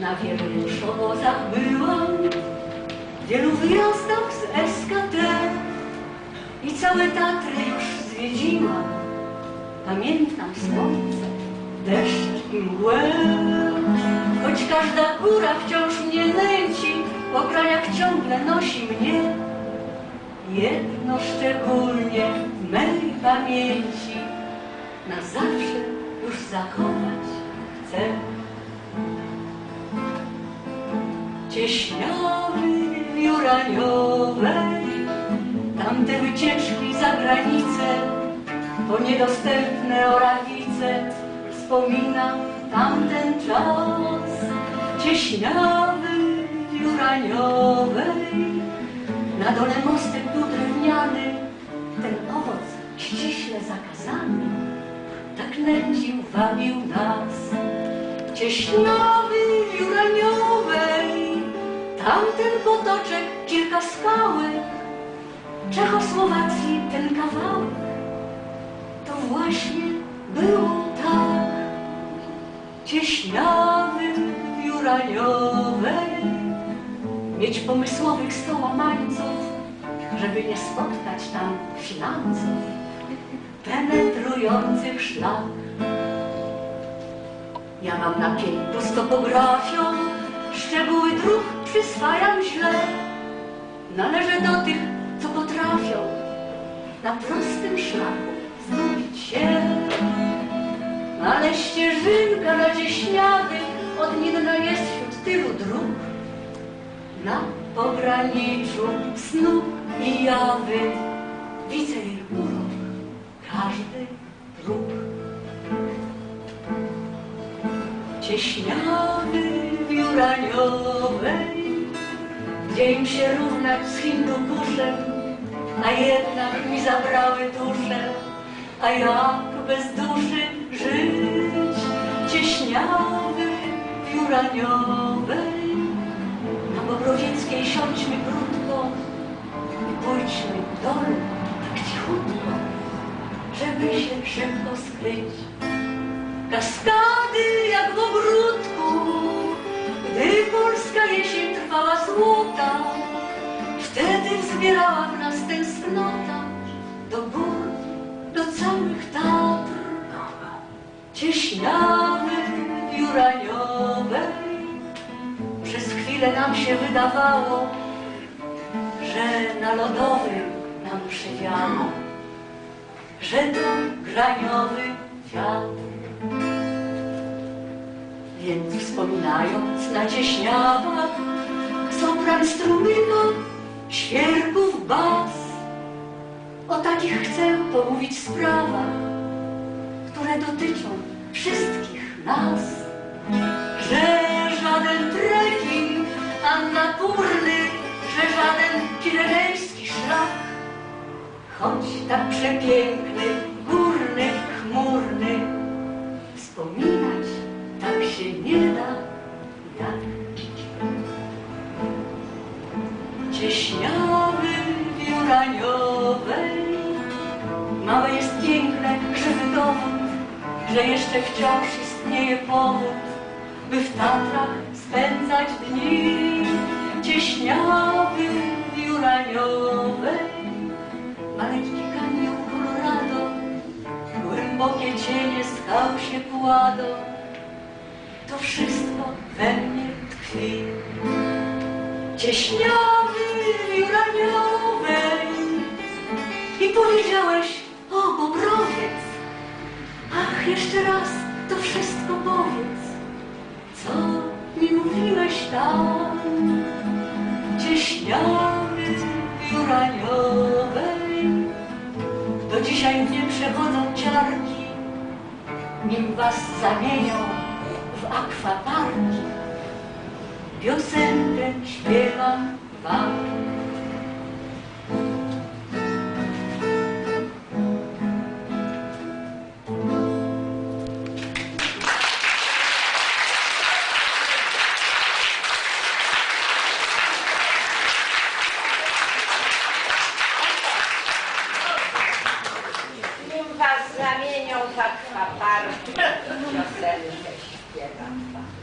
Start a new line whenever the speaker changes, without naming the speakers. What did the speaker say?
Na wielu już obozach byłam, w wielu wyjazdach z SKT i całe Tatry już zwiedziłam. Pamiętam słońce, deszcz i mgłę, choć każda góra wciąż mnie nęci, po krajach ciągle nosi mnie. Jedno szczególnie w mej pamięci na zawsze już zachować chcę. Cieśniawy juraniowej, tamte wycieczki za granicę, po niedostępne orawice, wspominam tamten czas. Cieśniawy juraniowej, na dole mostek był drewniany, ten owoc ściśle zakazany, tak nęcił, wabił nas. Cieśniowy juraniowej, tamten potoczek, kilka skałek, Czechosłowacji ten kawałek, to właśnie było tak. Cieśniawy juraniowej, mieć pomysłowych sto łamańców, żeby nie spotkać tam finansów penetrujących szlak. Ja mam napiętą z topografią, szczegóły dróg przyswajam źle. Należę do tych, co potrafią na prostym szlaku zgubić się. Ale ścieżynka na cieśniawy odmienna jest wśród tylu dróg. Na pograniczu snu i jawy widzę jej urok, każdy próg. Cieśniawy w Juraniowej, gdzie im się równać z Hindukuszem, a jednak mi zabrały duszę, a jak bez duszy żyć? Cieśniawy w Juraniowej, na Bobrowieckiej siądźmy krótko i pójdźmy dole tak cichutko, żeby się szybko skryć. Całych Tatr. Cieśniawy w Juraniowej, przez chwilę nam się wydawało, że na lodowym nam przywiało, że to graniowy wiatr. Więc wspominając na cieśniawach sopran strumyka, świerków bas, o takich chcę pomówić sprawach, które dotyczą wszystkich nas. Że żaden trekking annapurny, że żaden pirenejski szlak, choć tak przepiękny, górny, chmurny, wspominać że jeszcze wciąż istnieje powód, by w Tatrach spędzać dni. Cieśniawy w Juraniowej, maleńki kanion Colorado, głębokie cienie skał się kładą. To wszystko we mnie tkwi. Cieśniawy jeszcze raz to wszystko powiedz, co mi mówiłeś tam, cieśniawy w Juraniowej, do dzisiaj mnie przechodzą ciarki, nim was zamienią w akwaparki. Piosenkę śpiewam wam.
zamienią tak na parę. Piosenkę śpiewam.